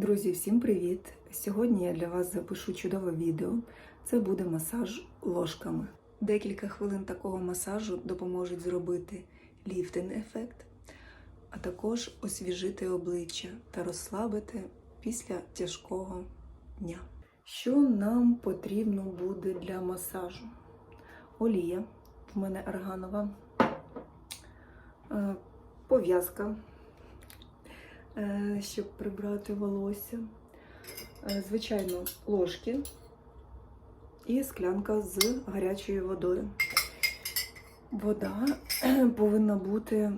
Друзі, всім привіт! Сьогодні я для вас запишу чудове відео. Це буде масаж ложками. Декілька хвилин такого масажу допоможуть зробити ліфтинг ефект, а також освіжити обличчя та розслабити після тяжкого дня. Що нам потрібно буде для масажу? Олія, в мене арганова, е, пов'язка щоб прибрати волосся. Е, Звичайно, ложки і склянка з гарячою водою. Вода повинна бути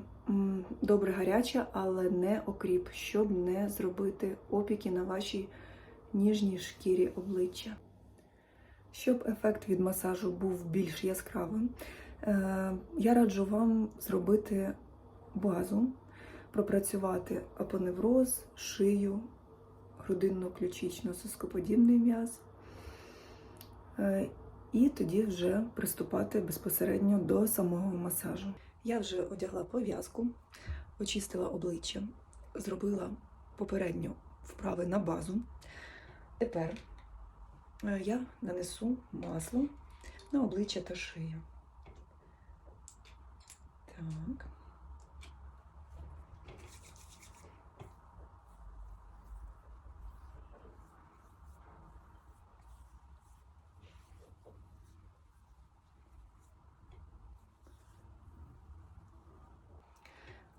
добре гаряча, але не окріп, щоб не зробити опіки на вашій ніжній шкірі обличчя. Щоб ефект від масажу був більш яскравим, е, я раджу вам зробити базу пропрацювати апоневроз, шию, грудинно-ключично-соскоподібний м'яз. Е, І тоді вже приступати безпосередньо до самого масажу. Я вже одягла пов'язку, очистила обличчя, зробила попередньо вправи на базу. Тепер е, я нанесу масло на обличчя та шию. Так.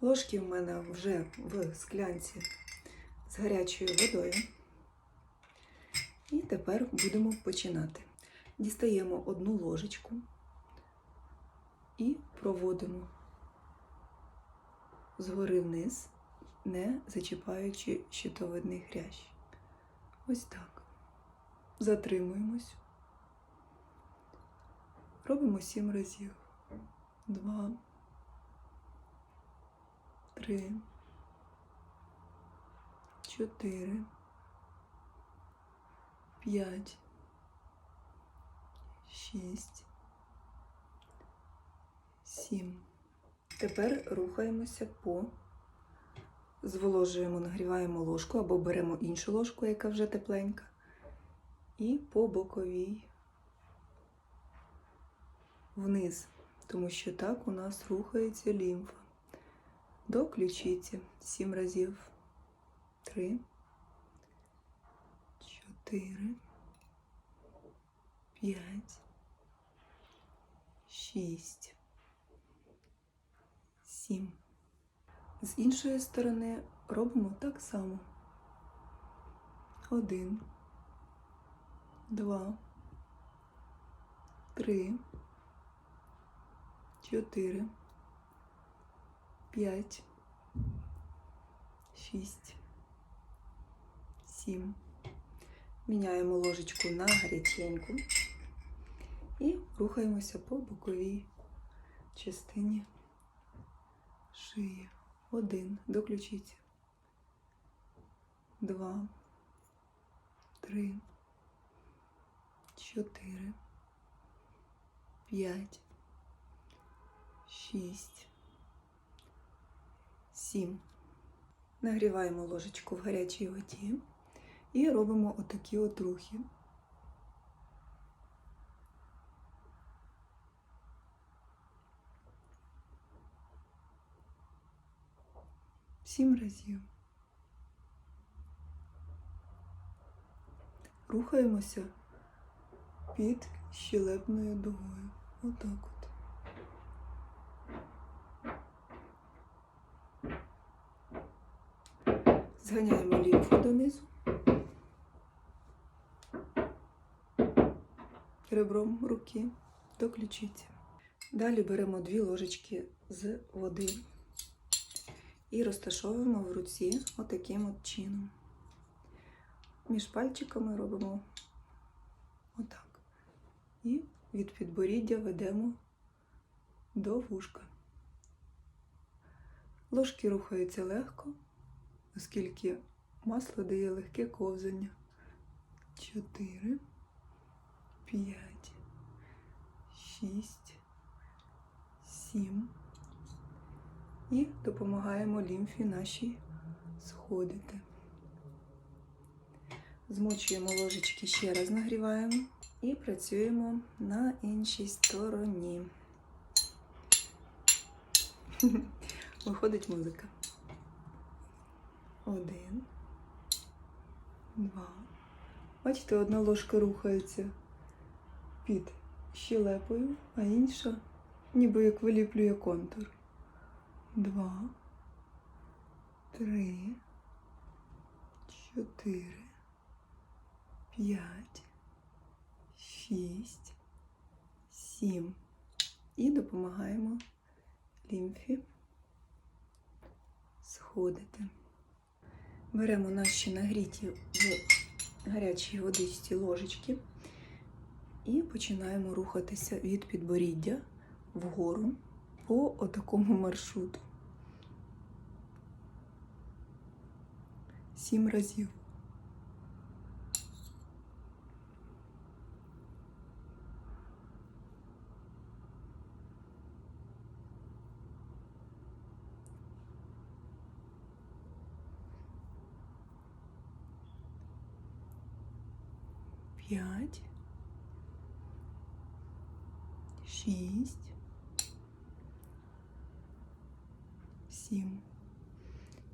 Ложки в мене вже в склянці з гарячою водою. І тепер будемо починати. Дістаємо одну ложечку і проводимо згори вниз, не зачіпаючи щитовидний хрящ. Ось так. Затримуємось. Робимо сім разів. Два три, чотири, п'ять, шість, сім. Тепер рухаємося по зволожуємо, нагріваємо ложку або беремо іншу ложку, яка вже тепленька, і по боковій вниз, тому що так у нас рухається лімфа до ключиці сім разів. Три, чотири, п'ять, шість, сім. З іншої сторони робимо так само. Один, два, три, чотири п'ять, шість, сім. Міняємо ложечку на гаряченьку і рухаємося по боковій частині шиї. Один. До ключиці. Два, три, чотири, п'ять, шість. 7. Нагріваємо ложечку в гарячій воді і робимо отакі от рухи. Сім разів. Рухаємося під щелепною дугою. Отак от. Зганяємо лімфу донизу. Ребром руки до ключиці. Далі беремо дві ложечки з води і розташовуємо в руці отаким от чином. Між пальчиками робимо отак. І від підборіддя ведемо до вушка. Ложки рухаються легко оскільки масло дає легке ковзання. Чотири, п'ять, шість, сім. І допомагаємо лімфі нашій сходити. Змочуємо ложечки ще раз нагріваємо і працюємо на іншій стороні. Виходить музика. Один, два. Бачите, одна ложка рухається під щелепою, а інша ніби як виліплює контур. Два, три, чотири, п'ять, шість, сім. І допомагаємо лімфі сходити. Беремо наші нагріті в гарячій водичці ложечки і починаємо рухатися від підборіддя вгору по отакому маршруту. Сім разів. П'ять. Шість. Сім.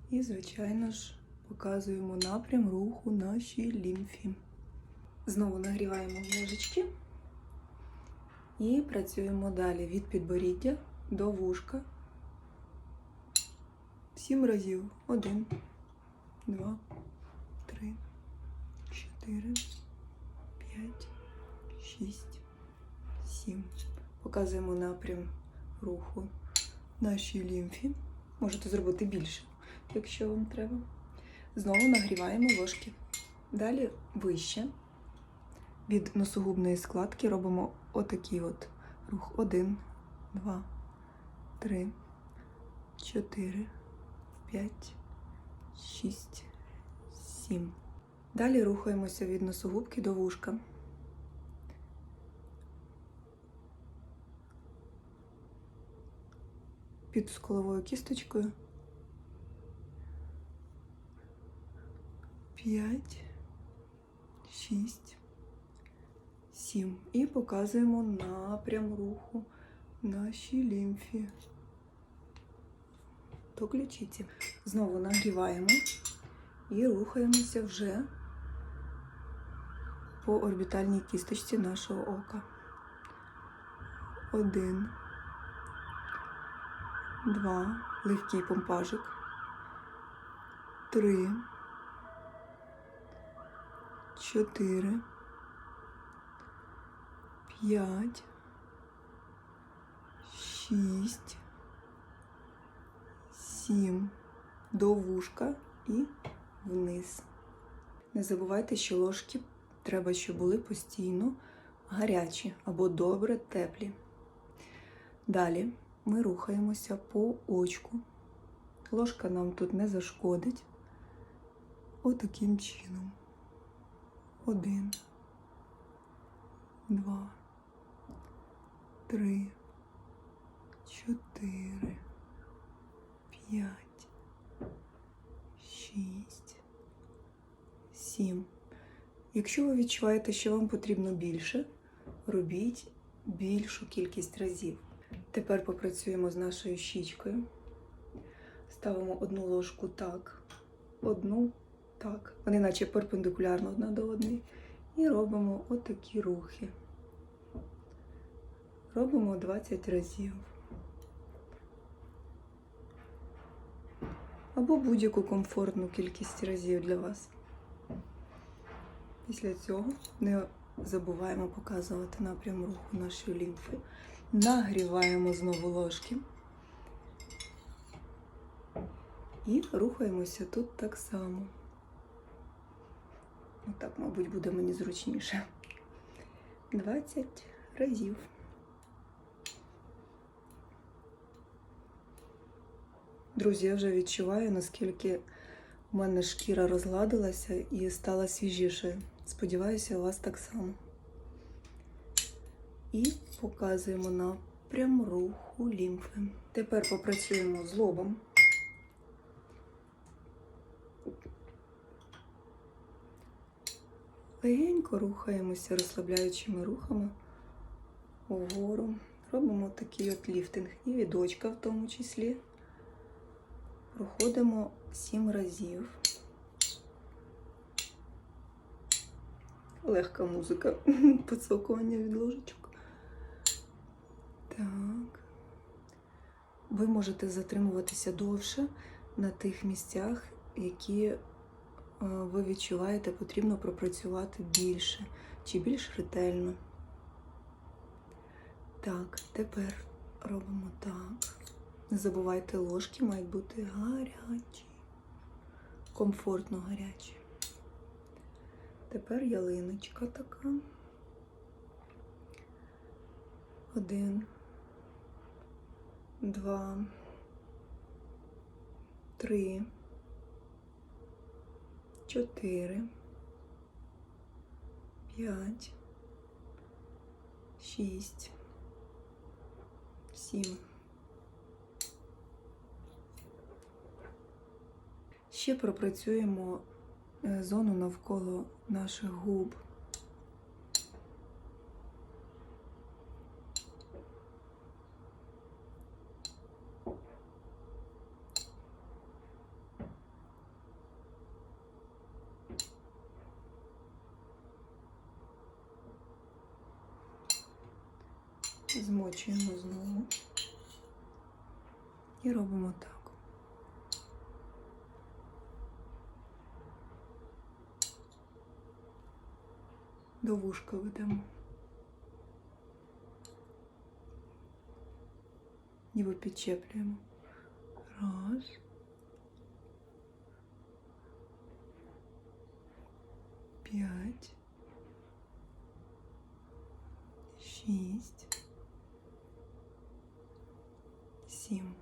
І, звичайно ж, показуємо напрям руху нашій лімфі. Знову нагріваємо ложечки і працюємо далі від підборіддя до вушка. Сім разів. Один, два, три, чотири, п'ять, шість, сім. Показуємо напрям руху нашій лімфі. Можете зробити більше, якщо вам треба. Знову нагріваємо ложки. Далі вище. Від носогубної складки робимо отакий от рух. Один, два, три, чотири, п'ять, шість, сім. Далі рухаємося від носогубки до вушка. Під скуловою кісточкою. П'ять, шість, сім. І показуємо напрям руху нашій лімфі. До ключиці. Знову нагріваємо і рухаємося вже по орбітальній кісточці нашого ока. Один, два, легкий помпажик, три, чотири, п'ять, шість, сім. До вушка і вниз. Не забувайте, що ложки треба, щоб були постійно гарячі або добре теплі. Далі ми рухаємося по очку. Ложка нам тут не зашкодить. Отаким чином. Один, два, три, чотири, п'ять, шість, сім. Якщо ви відчуваєте, що вам потрібно більше, робіть більшу кількість разів. Тепер попрацюємо з нашою щічкою. Ставимо одну ложку так, одну так. Вони наче перпендикулярно одна до одної. І робимо отакі рухи. Робимо 20 разів. Або будь-яку комфортну кількість разів для вас. Після цього не забуваємо показувати напрям руху нашої лімфи. Нагріваємо знову ложки. І рухаємося тут так само. Отак, мабуть, буде мені зручніше. 20 разів. Друзі, я вже відчуваю, наскільки у мене шкіра розгладилася і стала свіжішою. Сподіваюся, у вас так само. І показуємо напрям руху лімфи. Тепер попрацюємо з лобом. Легенько рухаємося розслабляючими рухами вгору. Робимо такий от ліфтинг і від очка в тому числі. Проходимо 7 разів. Легка музика, поцокування від ложечок. Так. Ви можете затримуватися довше на тих місцях, які е, ви відчуваєте, потрібно пропрацювати більше чи більш ретельно. Так, тепер робимо так. Не забувайте, ложки мають бути гарячі, комфортно гарячі. Тепер ялиночка така. Один, два, три, чотири, п'ять, шість, сім. Ще пропрацюємо зону навколо наших губ. Змочуємо знову і робимо так. До вушка ведемо. Ніби підчеплюємо. Раз. П'ять. Шість. Сім.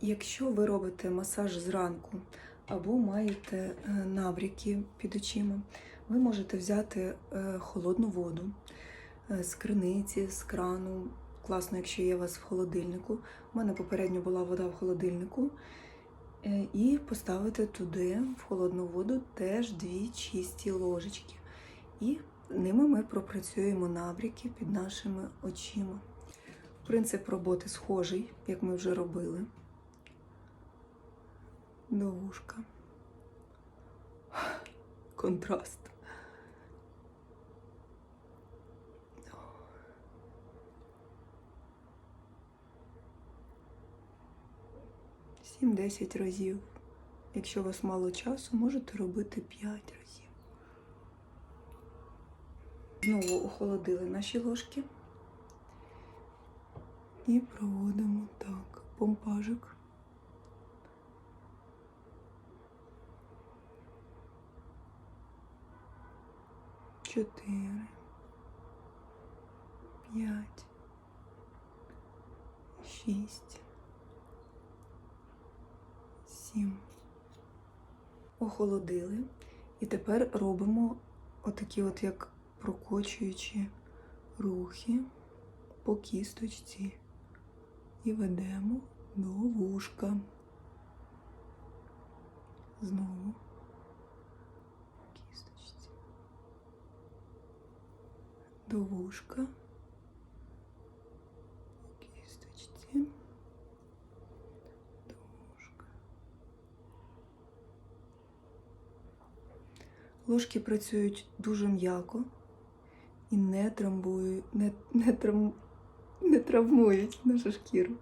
Якщо ви робите масаж зранку або маєте е, набряки під очима, ви можете взяти е, холодну воду е, з криниці, з крану. Класно, якщо є у вас в холодильнику. У мене попередньо була вода в холодильнику. І поставити туди, в холодну воду, теж дві чисті ложечки. І ними ми пропрацюємо набряки під нашими очима. Принцип роботи схожий, як ми вже робили. До вушка. Контраст. Сім-десять разів. Якщо у вас мало часу, можете робити 5 разів. Знову охолодили наші ложки. І проводимо так, помпажик. Чотири. П'ять. Шість. Сім. Охолодили. І тепер робимо отакі от як прокочуючі рухи по кісточці і ведемо до вушка. Знову по кісточці. До вушка. Кісточці. До. Ложки працюють дуже м'яко і не трамбують, не, не, трам, не травмують нашу шкіру.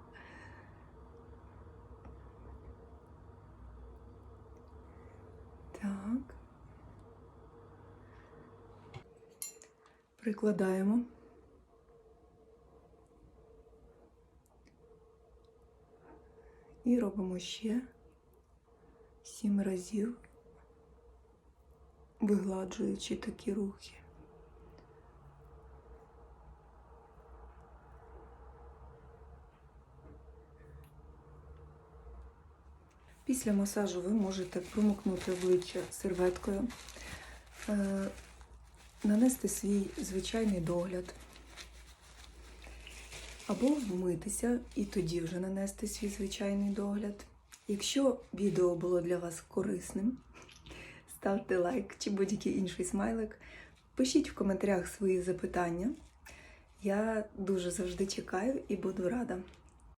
Так. Прикладаємо. І робимо ще сім разів, вигладжуючи такі рухи. Після масажу ви можете промокнути обличчя серветкою, е, нанести свій звичайний догляд, або вмитися і тоді вже нанести свій звичайний догляд. Якщо відео було для вас корисним, ставте лайк чи будь-який інший смайлик. Пишіть в коментарях свої запитання. Я дуже завжди чекаю і буду рада.